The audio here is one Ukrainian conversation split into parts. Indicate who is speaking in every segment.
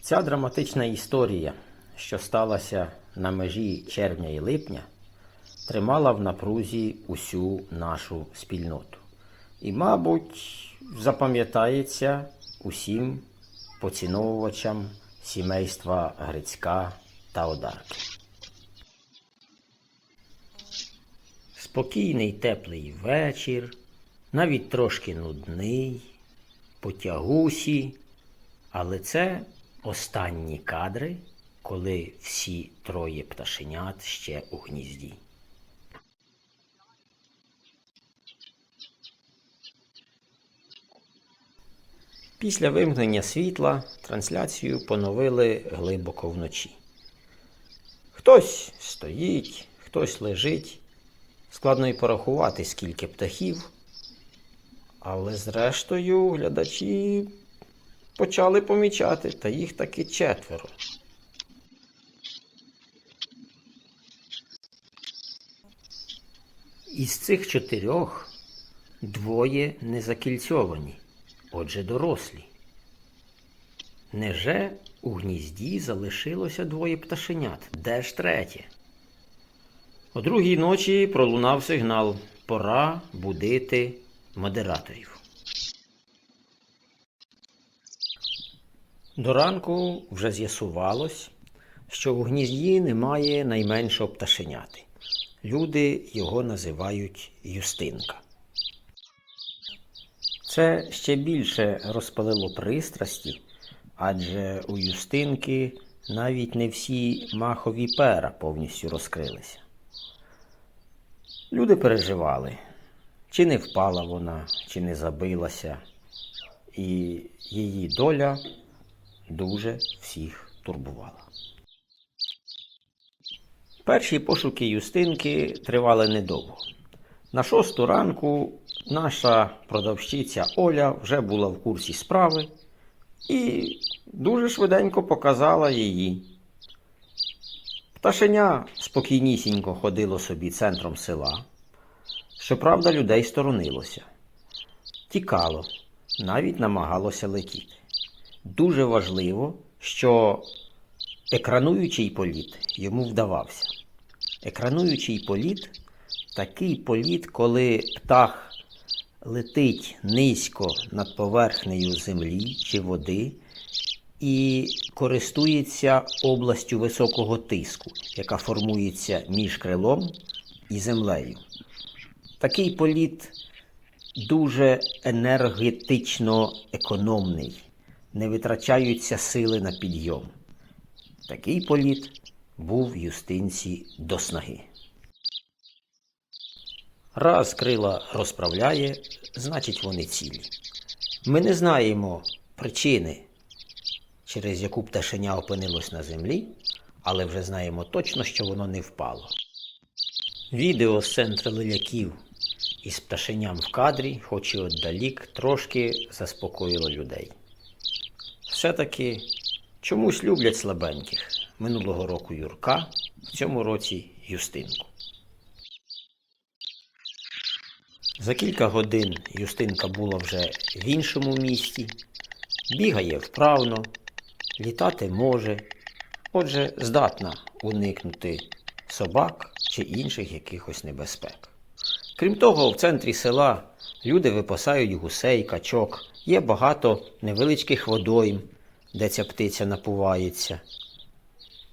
Speaker 1: Ця драматична історія, що сталася на межі червня і липня, тримала в напрузі усю нашу спільноту. І, мабуть, запам'ятається усім поціновувачам сімейства Грицька та Одарки. Спокійний теплий вечір, навіть трошки нудний, потягусі, але це останні кадри, коли всі троє пташенят ще у гнізді. Після вимкнення світла трансляцію поновили глибоко вночі. Хтось стоїть, хтось лежить. Складно й порахувати, скільки птахів. Але зрештою глядачі почали помічати, та їх таки четверо. Із цих чотирьох двоє не закільцьовані, отже дорослі. Неже у гнізді залишилося двоє пташенят? Де ж третє? О другій ночі пролунав сигнал. Пора будити модераторів. До ранку вже з'ясувалось, що у гнізді немає найменшого пташеняти. Люди його називають Юстинка. Це ще більше розпалило пристрасті, адже у Юстинки навіть не всі махові пера повністю розкрилися. Люди переживали, чи не впала вона, чи не забилася, і її доля дуже всіх турбувала. Перші пошуки Юстинки тривали недовго. На шосту ранку наша продавщиця Оля вже була в курсі справи і дуже швиденько показала її. Пташеня спокійнісінько ходило собі центром села. Щоправда, людей сторонилося. Тікало, навіть намагалося летіти. Дуже важливо, що екрануючий політ йому вдавався. Екрануючий політ такий політ, коли птах летить низько над поверхнею землі чи води і користується областю високого тиску, яка формується між крилом і землею. Такий політ дуже енергетично економний, не витрачаються сили на підйом. Такий політ був юстинці до снаги. Раз крила розправляє, значить вони цілі. Ми не знаємо причини, через яку пташеня опинилось на землі, але вже знаємо точно, що воно не впало. Відео з центру лиляків із пташеням в кадрі, хоч і отдалік, трошки заспокоїло людей. Все-таки чомусь люблять слабеньких. Минулого року Юрка, в цьому році Юстинку. За кілька годин Юстинка була вже в іншому місті, бігає вправно, літати може, отже, здатна уникнути собак чи інших якихось небезпек. Крім того, в центрі села люди випасають гусей, качок, є багато невеличких водойм, де ця птиця напувається.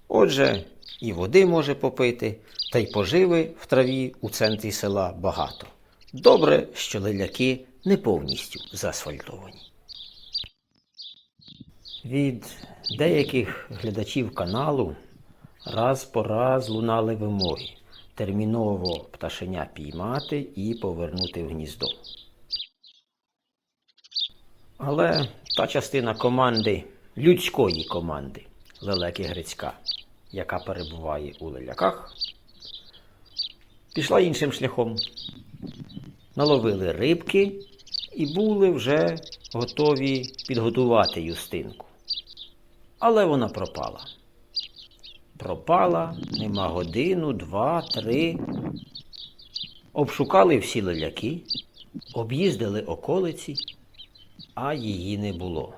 Speaker 1: Отже, і води може попити, та й поживи в траві у центрі села багато. Добре, що лиляки не повністю заасфальтовані. Від деяких глядачів каналу раз по раз лунали вимоги терміново пташеня піймати і повернути в гніздо. Але та частина команди, людської команди Лелеки Грицька, яка перебуває у леляках, пішла іншим шляхом. Наловили рибки і були вже готові підготувати юстинку. Але вона пропала. Пропала, нема годину, два, три. Обшукали всі леляки, об'їздили околиці, а її не було.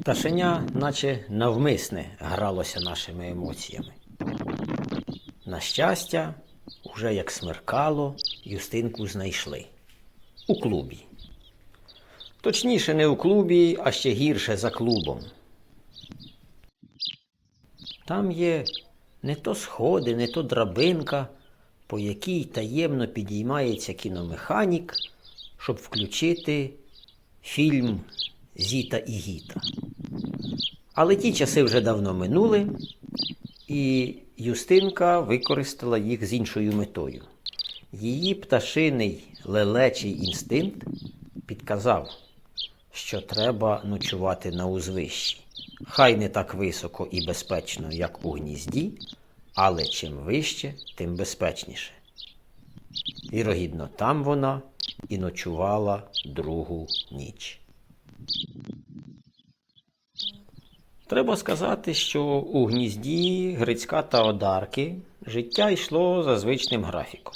Speaker 1: Пташеня, наче навмисне, гралося нашими емоціями. На щастя, уже як смеркало, Юстинку знайшли у клубі. Точніше, не у клубі, а ще гірше за клубом. Там є не то сходи, не то драбинка, по якій таємно підіймається кіномеханік, щоб включити фільм Зіта і Гіта. Але ті часи вже давно минули, і Юстинка використала їх з іншою метою. Її пташиний лелечий інстинкт підказав, що треба ночувати на узвищі. Хай не так високо і безпечно, як у гнізді, але чим вище, тим безпечніше. Вірогідно, там вона і ночувала другу ніч. Треба сказати, що у гнізді Грицька та Одарки життя йшло за звичним графіком.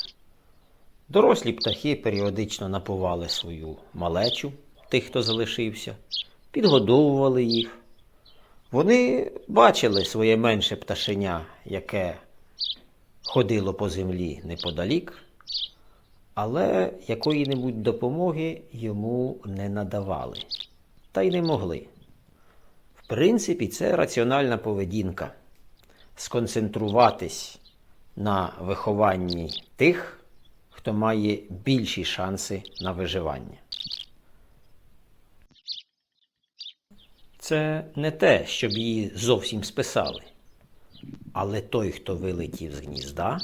Speaker 1: Дорослі птахи періодично напували свою малечу, тих, хто залишився, підгодовували їх. Вони бачили своє менше пташеня, яке ходило по землі неподалік, але якої-небудь допомоги йому не надавали, та й не могли. В принципі, це раціональна поведінка сконцентруватись на вихованні тих, хто має більші шанси на виживання. Це не те, щоб її зовсім списали. Але той, хто вилетів з гнізда,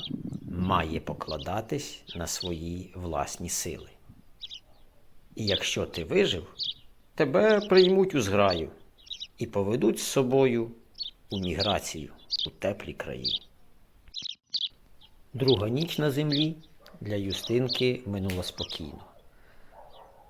Speaker 1: має покладатись на свої власні сили. І якщо ти вижив, тебе приймуть у зграю і поведуть з собою у міграцію у теплі краї. Друга ніч на землі для Юстинки минула спокійно.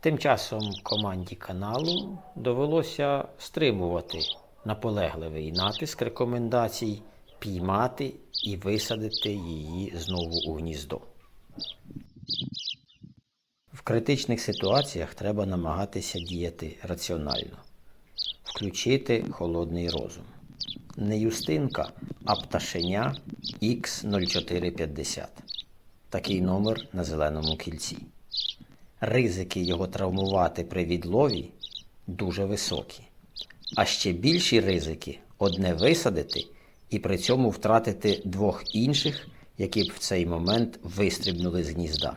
Speaker 1: Тим часом команді каналу довелося стримувати наполегливий натиск рекомендацій піймати і висадити її знову у гніздо. В критичних ситуаціях треба намагатися діяти раціонально, включити холодний розум. Не юстинка, а пташеня X0450. Такий номер на зеленому кільці. Ризики його травмувати при відлові дуже високі. А ще більші ризики одне висадити і при цьому втратити двох інших, які б в цей момент вистрибнули з гнізда.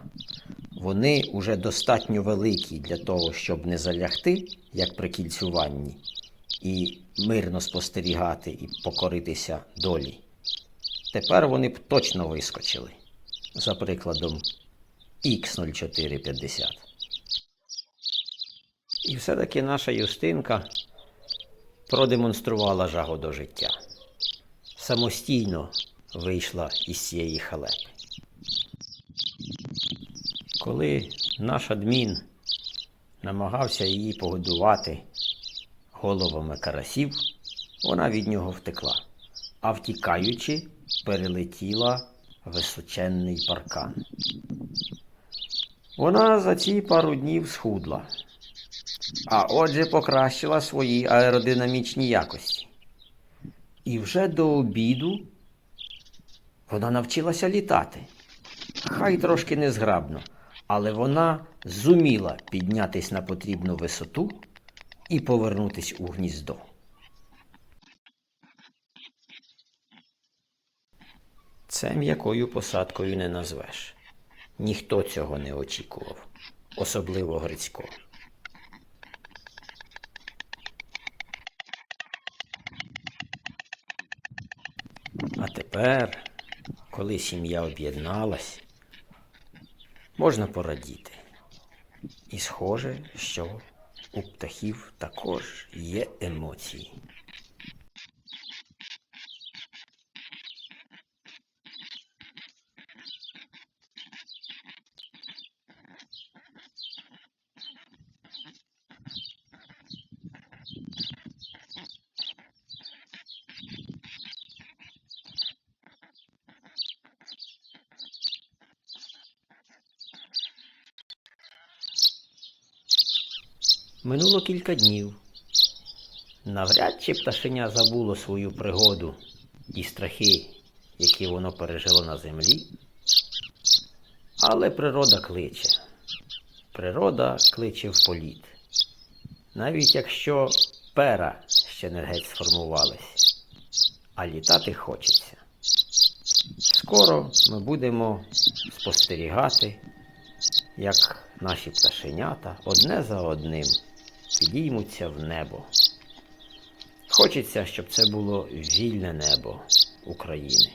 Speaker 1: Вони уже достатньо великі для того, щоб не залягти, як при кільцюванні, і мирно спостерігати і покоритися долі. Тепер вони б точно вискочили. За прикладом X0450. І все-таки наша Юстинка продемонструвала жагу до життя. Самостійно вийшла із цієї халепи. Коли наш адмін намагався її погодувати головами карасів, вона від нього втекла, а втікаючи, перелетіла височенний паркан. Вона за ці пару днів схудла, а отже покращила свої аеродинамічні якості. І вже до обіду вона навчилася літати. Хай трошки незграбно, але вона зуміла піднятись на потрібну висоту і повернутись у гніздо. Це м'якою посадкою не назвеш. Ніхто цього не очікував, особливо Грицько. А тепер, коли сім'я об'єдналась, можна порадіти. І схоже, що у птахів також є емоції. Минуло кілька днів. Навряд чи пташеня забуло свою пригоду і страхи, які воно пережило на землі. Але природа кличе. Природа кличе в політ. Навіть якщо пера ще не геть сформувались, а літати хочеться. Скоро ми будемо спостерігати, як наші пташенята одне за одним підіймуться в небо. Хочеться, щоб це було вільне небо України.